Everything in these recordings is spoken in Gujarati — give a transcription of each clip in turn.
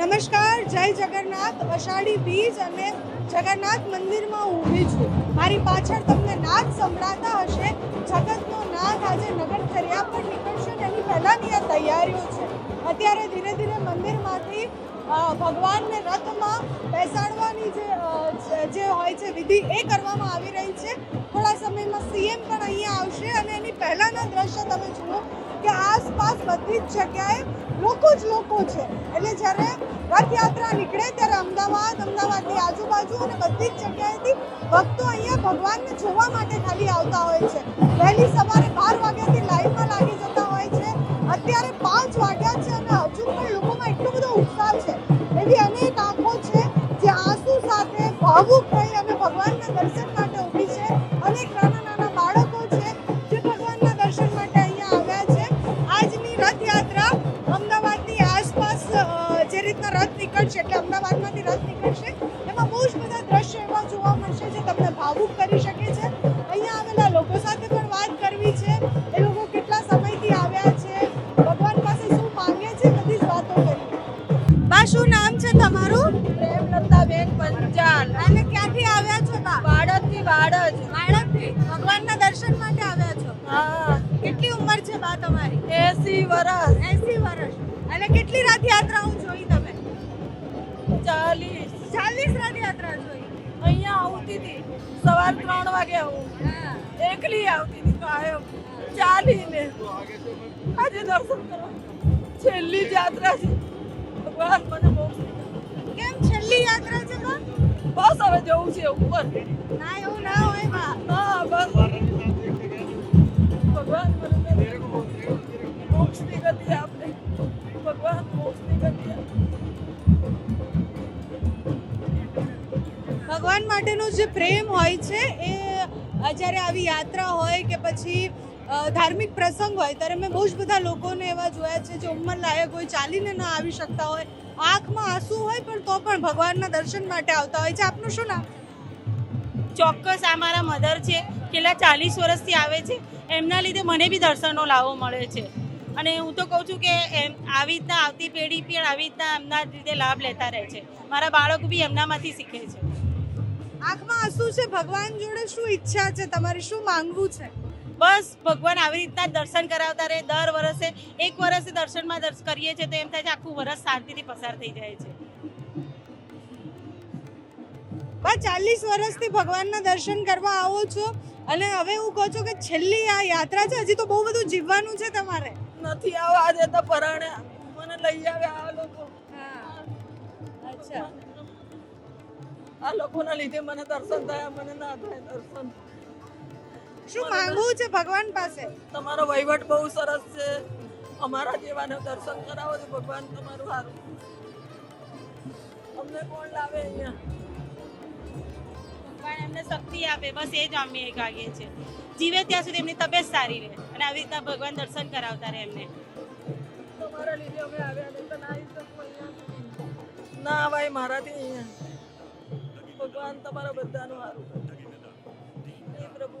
નમસ્કાર, જય જગન્નાથ. અષાઢી બીજ અને જગન્નાથ મંદિરમાં ઊભી છું. મારી પાછળ તમને નાદ સંભળાતા હશે. જગતનો નાદ આજે નગર થર્યા પર નીકળશે ને એની પહેલાંની આ તૈયારીઓ છે. અત્યારે ધીરે ધીરે મંદિરમાંથી ભગવાનને રથમાં બેસાડવાની જે, જે- હોય છે વિધિ એ કરવામાં આવી રહી છે. થોડા સમયમાં સીએમ પણ અહીંયા આવશે અને એની પહેલાંના દ્રશ્ય તમે જુઓ. કે આસપાસ બધી જ જગ્યાએ લોકો જ લોકો છે. એટલે જ્યારે રથયાત્રા નીકળે ત્યારે અમદાવાદ, અમદાવાદની આજુબાજુ અને બધી જ જગ્યાએથી ભક્તો અહીંયા ભગવાનને જોવા માટે ખાલી આવતા હોય છે. વહેલી સવારે બાર વાગ્યાથી બાળક. બાળકથી ભગવાનના દર્શન માટે આવ્યા છો. હા. કેટલી ઉંમર છે બા તમારી? 80 વર્ષ 80 વર્ષ અને કેટલી રથયાત્રાઓ જોઈ તમે? ચાલીસ. ચાલીસ રથયાત્રા જોઈ. અહીંયા આવતી હતી. સવાર ત્રણ વાગે આવું. હા. એકલી આવતી હતી કાયમ ચાલીને. આજે દર્શન કરવા. છેલ્લી યાત્રા છે. ભગવાન મને બહુ હવે જવું છે ઉપર ના એવું ના હોય બા. હા બસ. ભગવાન મને મોક્ષની ગતિ આપે. ભગવાન મોક્ષની ગતિ ભગવાન માટેનો જે પ્રેમ હોય છે એ જ્યારે આવી યાત્રા હોય કે પછી ધાર્મિક પ્રસંગ હોય ત્યારે મેં બહુ જ બધા લોકોને એવા જોયા છે જે ઉંમર લાયક હોય ચાલીને ન આવી શકતા હોય આંખમાં આંસુ હોય પણ તો પણ ભગવાનના દર્શન માટે આવતા હોય છે. આપનું શું નામ? ચોક્કસ આ મારા મધર છે. કેટલા ચાલીસ વર્ષથી આવે છે. એમના લીધે મને બી દર્શનનો લાવો મળે છે. અને હું તો કહું છું કે એમ આવી રીતના આવતી પેઢી પણ આવી રીતના એમના રીતે લાભ લેતા રહે છે. મારા બાળકો બી એમનામાંથી શીખે છે. આંખમાં આંસુ છે. ભગવાન જોડે શું ઈચ્છા છે? તમારે શું માંગવું છે? બસ ભગવાન આવી રીતના દર્શન કરાવતા રહે. દર વર્ષે એક વર્ષે દર્શનમાં દર્શન કરીએ છીએ તો એમ થાય છે આખું વર્ષ શાંતિથી પસાર થઈ જાય છે. બસ ચાલીસ વર્ષથી ભગવાનના દર્શન કરવા આવો છો. અને હવે હું કહું છું કે છેલ્લી આ યાત્રા છે હજી તો બહુ બધું જીવવાનું છે તમારે. નથી આવવા દેતા પરાણે મને લઈ આવે આ લોકો. અચ્છા. આ લોકોના લીધે મને દર્શન થયા મને ના થાય દર્શન. શું માંગવું છે ભગવાન પાસે? તમારો વહીવટ બહુ સરસ છે. અમારા જેવાને દર્શન કરાવો તો ભગવાન તમારું સારું. અમને કોણ લાવે અહીંયા? ભગવાન એમને શક્તિ આપે બસ એ જ અમે માગીએ છે. જીવે ત્યાં સુધી એમની તબિયત સારી રહે અને આવી રીતના ભગવાન દર્શન કરાવતા રહે એમને. તમારા લીધે અમે આવ્યા નહીં તો ના આવી શકું અહીંયા ના ભાઈ મારાથી અહીંયા. ભગવાન તમારા બધાનું સારું પ્રભુ.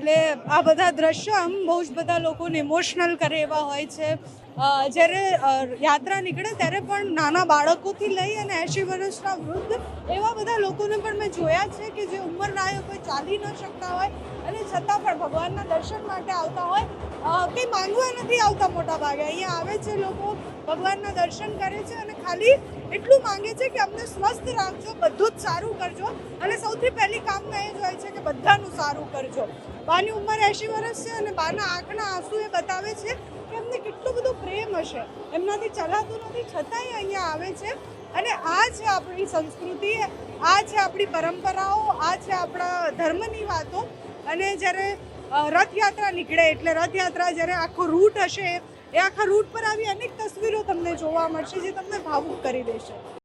એટલે આ બધા દ્રશ્યો આમ બહુ જ બધા લોકોને ઇમોશનલ કરે એવા હોય છે. જ્યારે યાત્રા નીકળે ત્યારે પણ નાના બાળકોથી લઈ અને એંશી વર્ષના વૃદ્ધ એવા બધા લોકોને પણ મેં જોયા છે કે જે ઉંમર કોઈ ચાલી ન શકતા હોય અને છતાં પણ ભગવાનના દર્શન માટે આવતા હોય. કંઈ માંગવા નથી આવતા મોટા ભાગે. અહીંયા આવે છે લોકો, ભગવાનના દર્શન કરે છે અને ખાલી એટલું માંગે છે કે અમને સ્વસ્થ રાખજો, બધું જ સારું કરજો. અને સૌથી પહેલી કામના એ જ હોય છે કે બધાનું સારું કરજો. બાની ઉંમર એંશી વર્ષ છે અને બાના આંખના આંસુ એ બતાવે છે કે એમને કેટલું બધું પ્રેમ હશે. એમનાથી ચલાતું નથી, છતાંય અહીંયા આવે છે. અને આ છે આપણી સંસ્કૃતિ, આ છે આપણી પરંપરાઓ, આ છે આપણા ધર્મની વાતો. અને જ્યારે રથયાત્રા નીકળે એટલે રથયાત્રા જ્યારે આખો રૂટ હશે, એ આખા રૂટ પર આવી અનેક તસવીરો તમને જોવા મળશે જે તમને ભાવુક કરી દેશે.